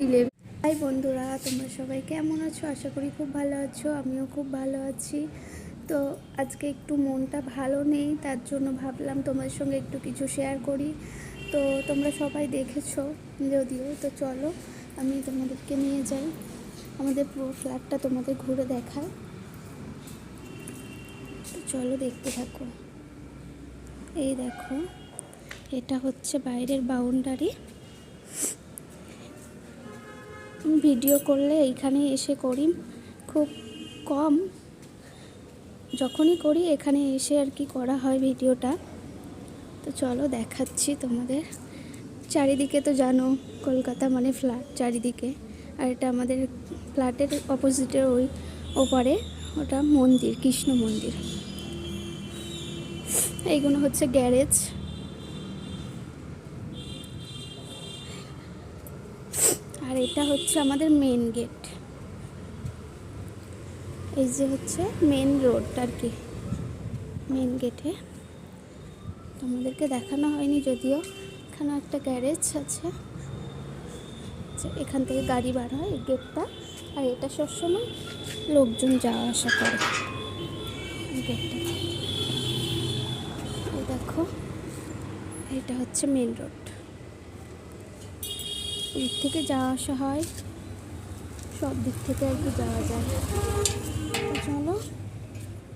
Eleven high বন্ধুরা, তোমরা সবাই কেমন আছো? আশা করি খুব ভালো আছো, আমিও খুব ভালো আছি। তো আজকে একটু মনটা ভালো নেই, তার জন্য ভাবলাম তোমাদের সঙ্গে একটু কিছু শেয়ার করি। তো তোমরা সবাই দেখেছ, যদিও। তো চলো, আমি তোমাদেরকে নিয়ে যাই। আমাদের পুরো ফ্ল্যাটটা তোমাদের ঘুরে দেখায় তো চলো দেখতে থাকো। এই দেখো, এটা হচ্ছে বাইরের বাউন্ডারি ভিডিও করলে এইখানে এসে করি। খুব কম যখনই করি, এখানে এসে আর কি করা হয় ভিডিওটা। তো চলো দেখাচ্ছি তোমাদের। চারিদিকে তো জানো, কলকাতা মানে ফ্ল্যাট চারিদিকে। আর এটা আমাদের ফ্ল্যাটের অপোজিটের ওই ওপারে, ওটা মন্দির, কৃষ্ণ মন্দির। এইগুলো হচ্ছে গ্যারেজ। আর এটা হচ্ছে আমাদের মেন গেট এই যে হচ্ছে মেন রোড আর কি মেন গেটে তোমাদেরকে দেখানো হয়নি যদিও, এখানে একটা গ্যারেজ আছে। এখান থেকে গাড়ি বার হয় এই গেটটা আর এটা সবসময় লোকজন যাওয়া আসা করে গেটটা দেখো, এটা হচ্ছে মেন রোড দিক থেকে যাওয়া আসা হয়। সব দিক থেকে আর কি যাওয়া যায়। চলো,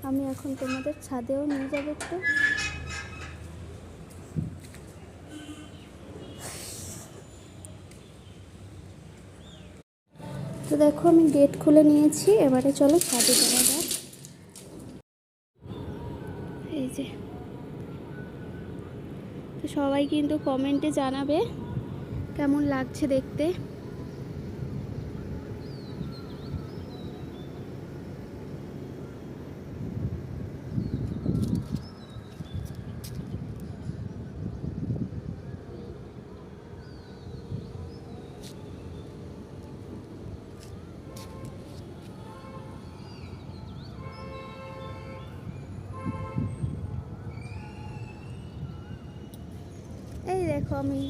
আমি এখন তোমাদের ছাদেও নিয়ে যাব একটু। তো দেখো, আমি গেট খুলে নিয়েছি। এবারে চলো ছাদে যাওয়া যাক। এই যে। সবাই কিন্তু কমেন্টে জানাবে কেমন লাগছে দেখতে? এই দেখো আমি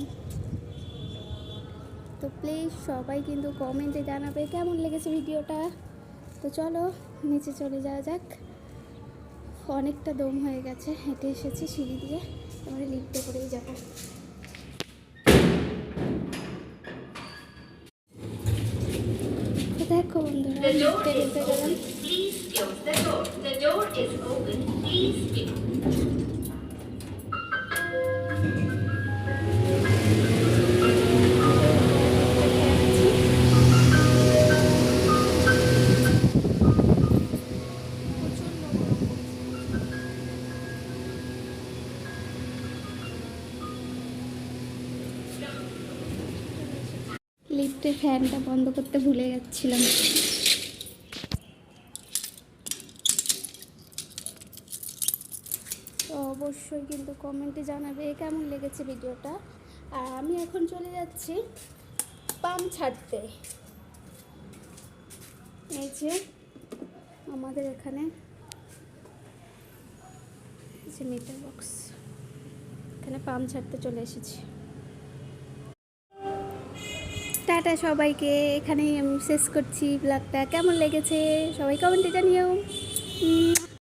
তো প্লিজ সবাই কিন্তু কমেন্টে জানাবে কেমন লেগেছে ভিডিওটা তো চলো নিচে চলে যাওয়া যাক। অনেকটা দম হয়ে গেছে হেঁটে এসেছি সিঁড়ি দিয়ে। এবারে লিফটে করেই যাব। দেখো বন্ধুরা লিফটে গেলাম। লিফটের ফ্যানটা বন্ধ করতে ভুলে যাচ্ছিলাম। অবশ্যই কিন্তু কমেন্টে জানাবে কেমন লেগেছে ভিডিওটা। আর আমি এখন চলে যাচ্ছি পাম্প ছাড়তে। এই যে আমাদের এখানে মিটার বক্স এখানে পাম্প ছাড়তে চলে এসেছি। টাটা সবাইকে। এখানেই আমি শেষ করছি ব্লগটা কেমন লেগেছে? সবাই কমেন্টে জানিও।